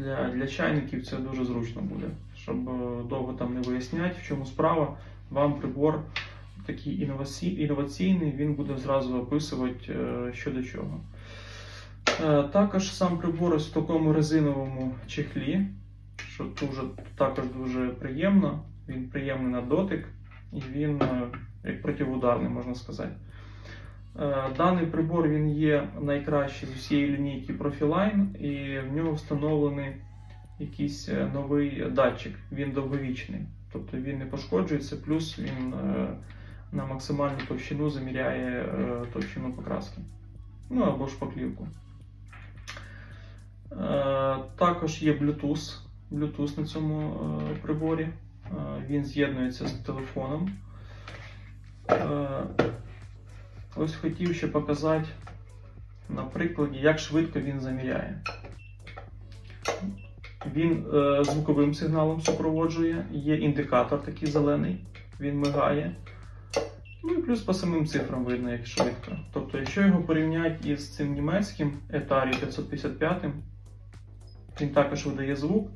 для, для чайників це дуже зручно буде, щоб е, довго там не виясняти, в чому справа. Вам прибор такий інноваці- інноваційний, він буде зразу описувати, е, що до чого. Е, Також сам прибор ось в такому резиновому чехлі, що дуже, також дуже приємно. Він приємний на дотик і він як противударний, можна сказати. Е, Даний прибор він є найкращий з усієї лінійки Profiline, і в нього встановлений якийсь е, новий датчик. Він довговічний, тобто він не пошкоджується, плюс він е, на максимальну товщину заміряє товщину покраски. Ну або шпаклівку. Також є Bluetooth, Bluetooth на цьому приборі. Він з'єднується з телефоном. Ось хотів ще показати на прикладі, як швидко він заміряє. Він е, звуковим сигналом супроводжує, є індикатор такий зелений, він мигає. Ну і плюс по самим цифрам видно, як швидко. Тобто, якщо його порівняти із цим німецьким Etari 555, він також видає звук.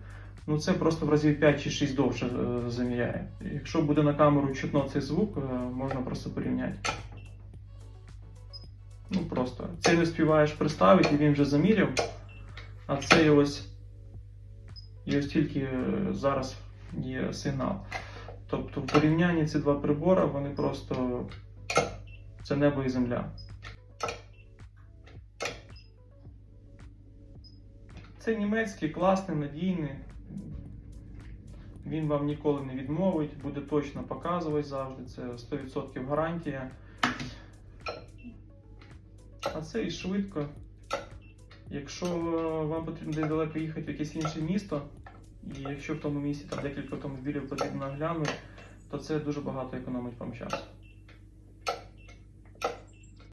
Ну це просто в разів 5 чи 6 довше е, заміряє. Якщо буде на камеру чутно цей звук, е, можна просто порівняти. Ну просто. Це не співаєш приставити, і він вже заміряв. А це ось. І ось тільки е, зараз є сигнал. Тобто в порівнянні ці два прибори, вони просто. Це небо і земля. Це німецький, класний, надійний. Він вам ніколи не відмовить, буде точно показувати завжди. Це 100% гарантія. А це і швидко. Якщо е, вам потрібно десь далеко їхати в якесь інше місто, і якщо в тому місці там декілька автомобілів потрібно наглянути, то це дуже багато економить вам часу.